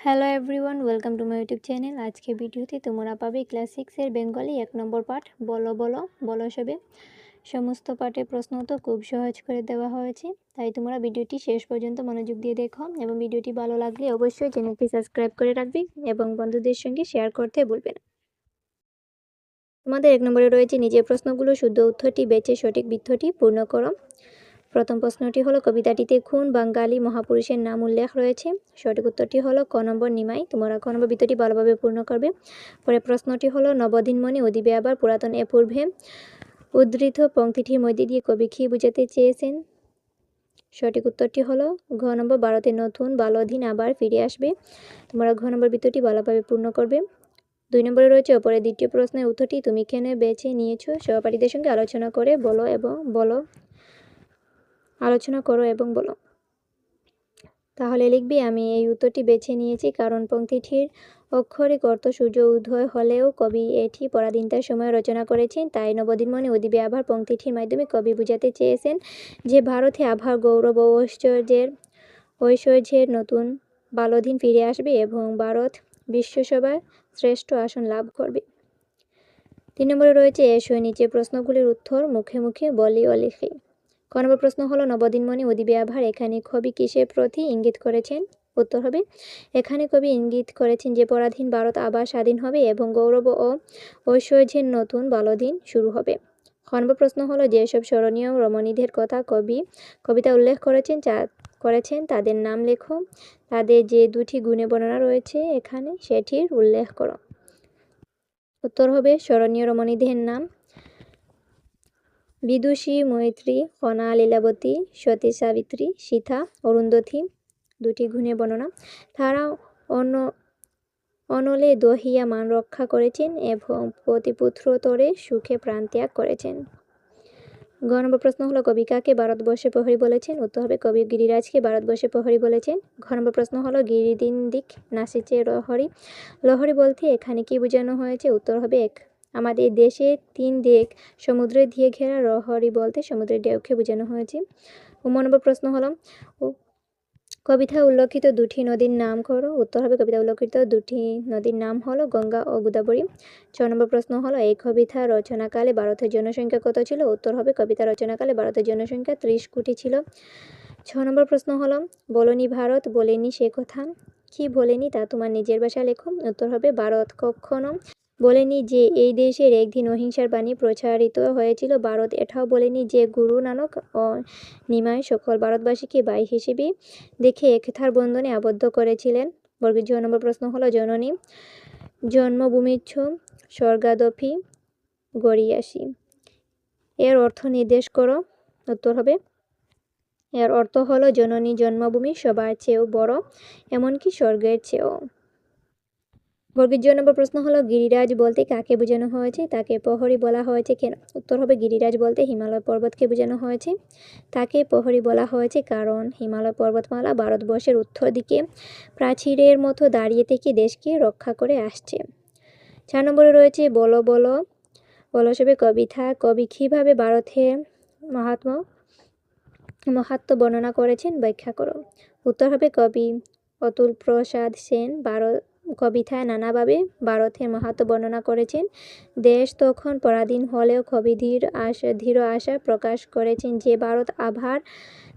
Hello everyone welcome to my YouTube channel আজকে ভিডিওতে তোমরা পাবে ক্লাস সিক্সের বেঙ্গলি এক নম্বর পাঠ। বলো বলো বলো সবে। সমস্ত পাঠে প্রশ্ন তো খুব সহজ করে দেওয়া হয়েছে। তাই তোমরা ভিডিওটি শেষ পর্যন্ত মনোযোগ দিয়ে দেখো এবং ভিডিওটি ভালো লাগলে অবশ্যই চ্যানেলটি সাবস্ক্রাইব করে রাখবে এবং বন্ধুদের সঙ্গে শেয়ার করতে ভুলবে না। তোমাদের এক নম্বরে রয়েছে নিজের প্রশ্নগুলো শুদ্ধ উত্তরটি, বেছে সঠিক বৃত্তটি পূর্ণ করো। প্রথম প্রশ্নটি হলো, কবিতাটিতে খুন, বাঙালি মহাপুরুষের নাম উল্লেখ রয়েছে। সঠিক উত্তরটি হলো, ক নম্বর নিমাই। তোমরা ক নম্বর বৃত্তটি ভালোভাবে পূর্ণ করবে। পরে প্রশ্নটি হলো, নবদিনমণি অদিবে আবার পুরাতন এ পূর্বে। উদ্ধৃত পঙ্ক্তিটির মধ্যে দিয়ে কবি কি বুঝাতে চেয়েছেন? সঠিক উত্তরটি হলো, ঘ নম্বর ভারতের নতুন ভালো দিন আবার ফিরে আসবে। তোমরা ঘ নম্বর বৃত্তটি ভালোভাবে পূর্ণ করবে। দুই নম্বরে রয়েছে ওপরে দ্বিতীয় প্রশ্নের উত্তরটি তুমি কেন বেছে নিয়েছো? সহপাঠীদের সঙ্গে আলোচনা করে বলো এবং বলো। আলোচনা করো এবং বলো। তাহলে লিখবি, আমি এই উত্তরটি বেছে নিয়েছি কারণ পঙ্ক্তিটির অক্ষরিক অর্থ সূর্য উদয় হলেও কবি এটি পরাধীনতার সময় রচনা করেছেন, তাই নবদিনমণি উদিবে আভার পঙ্ক্তিটির মাধ্যমে কবি বুঝাতে চেয়েছেন যে ভারতে আভার গৌরব ঐশ্বর্যের ঐশ্বর্যের নতুন বালদিন ফিরে আসবে এবং ভারত বিশ্বসভায় শ্রেষ্ঠ আসন লাভ করবে। তিন নম্বরে রয়েছে, এসো নিচে প্রশ্নগুলির উত্তর মুখে মুখে বলি ও লিখি। ক নম্বর প্রশ্ন হলো, নবদিনমণি উদিবে আভার এখানে কবি কিসের প্রতি ইঙ্গিত করেছেন? উত্তর হবে, এখানে কবি ইঙ্গিত করেছেন যে পরাধীন ভারত আবার স্বাধীন হবে এবং গৌরব ও ঐশ্বর্যের নতুন বালদিন শুরু হবে। খ নম্বর প্রশ্ন হলো, যেসব স্মরণীয় রমণীদের কথা কবি, কবিতা উল্লেখ করেছেন যা করেছেন, তাদের নাম লেখো। তাদের যে দুটি গুণে বর্ণনা রয়েছে এখানে সেটির উল্লেখ করো। উত্তর হবে, স্মরণীয় রমণীদের নাম বিদুষী, মৈত্রী কণা লীলাবতী, সতী, সাবিত্রী, সীতা, অরুন্ধতী, দুটি গুণে বর্ণনা। তারা অন্য অনলে দহিয়া মান রক্ষা করেছেন এবং প্রতিপুত্রতরে সুখে প্রাণ ত্যাগ করেছেন। গ নম্বর প্রশ্ন হলো, কবি কাকে ভারতবর্ষে প্রহরী বলেছেন? উত্তর হবে, কবি গিরিরাজকে ভারতবর্ষে প্রহরী বলেছেন। ঘ নম্বর প্রশ্ন হলো, গিরিদিন দিক নাসিচে লহরি। লহরি বলতে এখানে কি বোঝানো হয়েছে? উত্তর হবে, এক আমাদের দেশে তিন দিক সমুদ্রে দিয়ে ঘেরা রহরি বলতে সমুদ্রের ঢেউকে বোঝানো হয়েছে। ম নম্বর প্রশ্ন হলো কবিতা উল্লেখিত দুটি নদীর নাম করো। উত্তর হবে কবিতা উল্লেখিত দুটি নদীর নাম হলো গঙ্গা ও গোদাবরী। ছ নম্বর প্রশ্ন হলো, এই কবিতা রচনাকালে ভারতের জনসংখ্যা কত ছিল? উত্তর হবে কবিতা রচনাকালে ভারতের জনসংখ্যা ত্রিশ কোটি ছিল। ছ নম্বর প্রশ্ন হলো, বলনি ভারত, বলেনি সে কথা। কি বলেনি তা তোমার নিজের ভাষা লেখো। উত্তর হবে, ভারত কখনো বলেনি যে এই দেশের একদিন অহিংসার বাণী প্রচারিত হয়েছিল। ভারত এটাও বলেনি যে গুরু নানক ও নিমায় সকল ভারতবাসীকে বাই হিসেবে দেখে একথার বন্ধনে আবদ্ধ করেছিলেন। বর্গের জ নম্বর প্রশ্ন হলো, জননী, জন্মভূমিচ্ছ স্বর্গাদপি গড়িয়াসি। এর অর্থ নির্দেশ করো, উত্তর হবে। এর অর্থ হলো, জননী জন্মভূমি সবার চেয়েও বড়, এমনকি স্বর্গের চেয়েও। বর্গের জন্য নম্বর প্রশ্ন হলো, গিরিরাজ বলতে কাকে বোঝানো হয়েছে? তাকে প্রহরী বলা হয়েছে কেন? উত্তর হবে, গিরিরাজ বলতে হিমালয় পর্বতকে বোঝানো হয়েছে। তাকে প্রহরী বলা হয়েছে কারণ হিমালয় পর্বতমালা ভারতবর্ষের উত্তর দিকে প্রাচীরের মতো দাঁড়িয়ে থেকে দেশকে রক্ষা করে আসছে। চার নম্বরে রয়েছে, বলো বলো। বলসবে কবিতা, কবি কীভাবে ভারতে মহাত্মা, মহাত্ম বর্ণনা করেছেন ব্যাখ্যা করো। উত্তর হবে, কবি অতুল প্রসাদ সেন, ভারত কবিতায় নানাভাবে ভারতের মাহাত্ম বর্ণনা করেছেন। দেশ তখন পরাধীন হলেও কবি ধীর আশা ধীর আশা প্রকাশ করেছেন যে ভারত আভার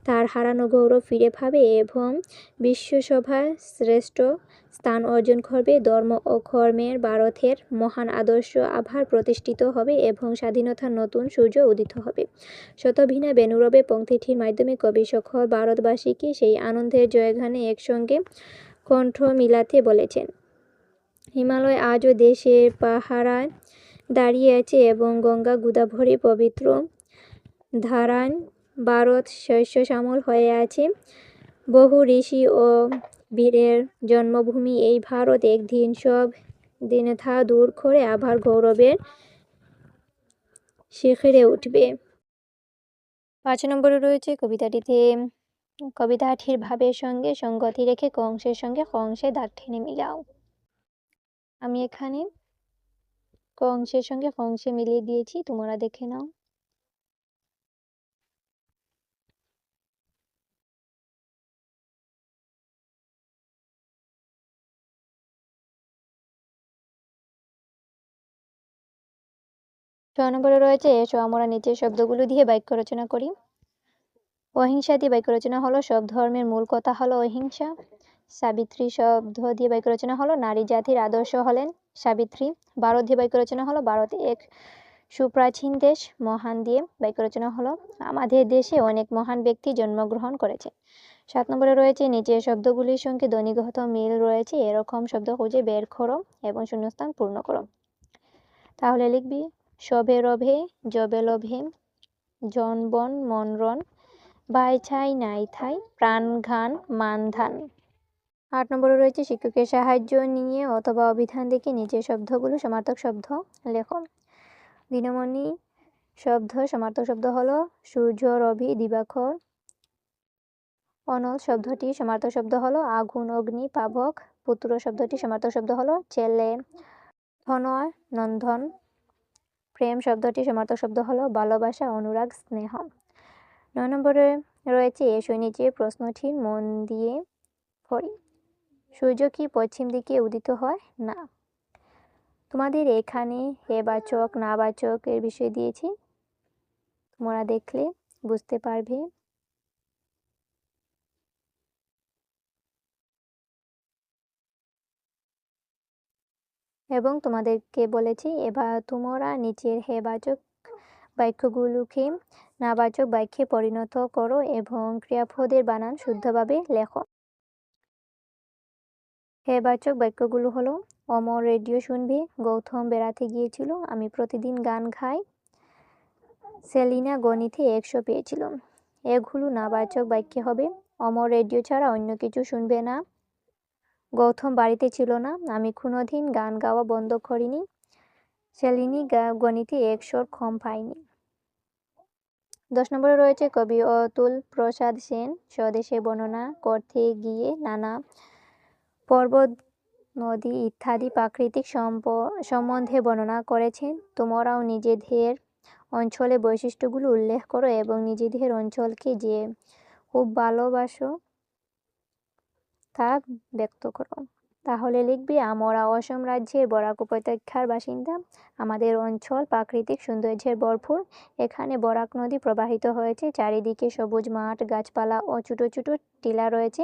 তার হারানো গৌরব ফিরে পাবে এবং বিশ্বসভায় শ্রেষ্ঠ স্থান অর্জন করবে। ধর্ম ও কর্মের ভারতের মহান আদর্শ আভার প্রতিষ্ঠিত হবে এবং স্বাধীনতার নতুন সূর্য উদিত হবে। শতভিনা বেনুরবে পঙ্ক্তিটির মাধ্যমে কবি সকল ভারতবাসীকে সেই আনন্দের জয়গানে একসঙ্গে কণ্ঠ মিলাতে বলেছেন। হিমালয় আজও দেশের পাহারায় দাঁড়িয়ে আছে এবং গঙ্গা গোদাবরী পবিত্র ধারান ভারত শস্য শ্যামল হয়ে আছে। বহু ঋষি ও বীরের জন্মভূমি এই ভারত একদিন সব দিনে থা দূর করে আবার গৌরবের শিখরে উঠবে। পাঁচ নম্বরে রয়েছে কবিতাটিতে, কবিতাটির ভাবের সঙ্গে সঙ্গতি রেখে কংসের সঙ্গে কংসে দাঁত টেনে মিলাও। আমি এখানে কংসের সঙ্গে ফ মিলিয়ে দিয়েছি, তোমরা দেখে নাও। ছয় নম্বরে রয়েছে, এসো আমরা নিচের শব্দগুলো দিয়ে বাক্য রচনা করি। অহিংসা দিয়ে বাক্য রচনা হলো, সব ধর্মের মূল কথা হলো অহিংসা। সাবিত্রী শব্দ দিয়ে বাক্য রচনা হলো, নারী জাতির আদর্শ হলেন সাবিত্রী। ভারত দিয়ে বাক্য রচনা হলো ভারত এক সুপ্রাচীন দেশ, মহান দিয়ে বাক্য রচনা হলো। আমাদের দেশে অনেক মহান ব্যক্তি জন্মগ্রহণ করেছে। সাত নম্বরে রয়েছে, নিচের শব্দগুলির সঙ্গে ধ্বনিগত মিল রয়েছে, এরকম শব্দ খুঁজে বের করো এবং শূন্যস্থান পূর্ণ করো। তাহলে লিখবি সবে রভে, জবে লোভে জনবন মনরন বাই ছাই নাই থাই প্রাণ ঘান মান ধান। আট নম্বরে রয়েছে শিক্ষকের সাহায্য নিয়ে অথবা অভিধান দেখে নিচের শব্দগুলো সমার্থক শব্দ লেখো। দিনমণি শব্দ সমার্থক শব্দ হলো সূর্য, রবি, দিবাকর। অনল শব্দটি সমার্থক শব্দ হলো আগুন, অগ্নি, পাবক। পুত্র শব্দটি সমার্থক শব্দ হলো ছেলে। ধনয়, নন্দন। প্রেম শব্দটি সমার্থক শব্দ হলো ভালোবাসা, অনুরাগ, স্নেহ। নয় নম্বরে রয়েছে এসো নিচে প্রশ্নটি মন দিয়ে পড়ি। সূর্য কি পশ্চিম দিকে উদিত হয়? না। তোমাদের এখানে হে বাচক, না বাচক এর বিষয় দিয়েছি। তোমরা দেখলে বুঝতে পারবে। এবং তোমাদেরকে বলেছি, এবার তোমরা নিচের হে বাচক বাক্যগুলোকে নাবাচক বাক্যে পরিণত করো এবং ক্রিয়াপদের বানান শুদ্ধভাবে লেখো। হে বাচক বাক্যগুলো হলো, অমর রেডিও শুনবি, গৌতম বেড়াতে গিয়েছিল, আমি প্রতিদিন গান গাই সেলিনা গণিতে একশো পেয়েছিল। এগুলো নাবাচক বাক্যে হবে, অমর রেডিও ছাড়া অন্য কিছু শুনবে না। গৌতম বাড়িতে ছিল না, আমি কোনোদিন গান গাওয়া বন্ধ করিনি। সেলিনি গণিতে একশোর কম পাইনি। দশ নম্বরে রয়েছে কবি অতুল প্রসাদ সেন, স্বদেশে বর্ণনা করতে গিয়ে নানা পর্বত, নদী ইত্যাদি প্রাকৃতিক সম্প, সম্বন্ধে বর্ণনা করেছেন। তোমরাও নিজেদের অঞ্চলে বৈশিষ্ট্যগুলো উল্লেখ করো এবং নিজেদের অঞ্চলকে যে খুব ভালোবাসো তা ব্যক্ত করো। তাহলে লিখবি, আমরা অসম রাজ্যের বরাক উপত্যকার বাসিন্দা। আমাদের অঞ্চল প্রাকৃতিক সৌন্দর্যের ভরপুর। এখানে বরাক নদী প্রবাহিত হয়েছে। চারিদিকে সবুজ মাঠ, গাছপালা ও ছোটো ছোটো টিলা রয়েছে।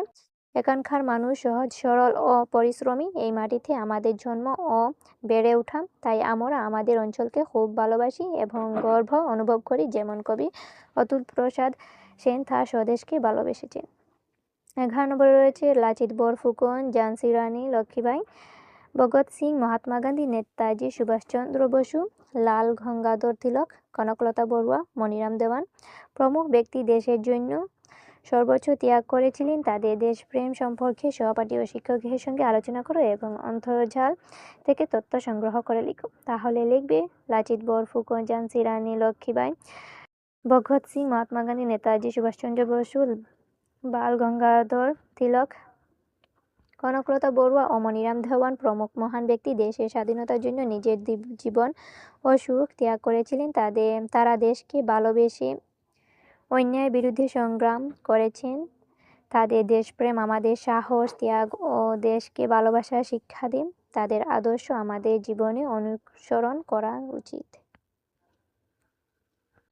এখানকার মানুষ সহজ, সরল ও পরিশ্রমী। এই মাটিতে আমাদের জন্ম ও বেড়ে ওঠা। তাই আমরা আমাদের অঞ্চলকে খুব ভালোবাসি এবং গর্ব অনুভব করি যেমন কবি অতুল প্রসাদ সেন তার স্বদেশকে ভালোবেসেছেন। এগারো নম্বরে রয়েছে লাচিত বরফুকন ঝান্সি রানী লক্ষ্মীবাই ভগৎ সিং, মহাত্মা গান্ধী, নেতাজি সুভাষচন্দ্র বসু, লাল গঙ্গাধর তিলক, কনকলতা বড়ুয়া, মনিরাম দেওয়ান। প্রমুখ ব্যক্তি দেশের জন্য সর্বোচ্চ ত্যাগ করেছিলেন তাদের দেশপ্রেম সম্পর্কে সহপাঠী ও শিক্ষকের সঙ্গে আলোচনা করো এবং অন্তর্জাল থেকে তথ্য সংগ্রহ করে লিখো। তাহলে লিখবে লাচিত বরফুকন ঝান্সি রানী লক্ষ্মীবাই ভগৎ সিং, মহাত্মা গান্ধী, নেতাজি সুভাষচন্দ্র বসু, বাল গঙ্গাধর তিলক, কনকলতা বড়ুয়া ও মনিরাম দেওয়ান প্রমুখ মহান ব্যক্তি দেশের স্বাধীনতার জন্য নিজের জীবন ও সুখ ত্যাগ করেছিলেন। তাদের, তারা দেশকে ভালোবেসে অন্যায়ের বিরুদ্ধে সংগ্রাম করেছেন। তাদের দেশপ্রেম, আমাদের সাহস, ত্যাগ ও দেশকে ভালোবাসার শিক্ষা দিন। তাদের আদর্শ আমাদের জীবনে অনুসরণ করা উচিত।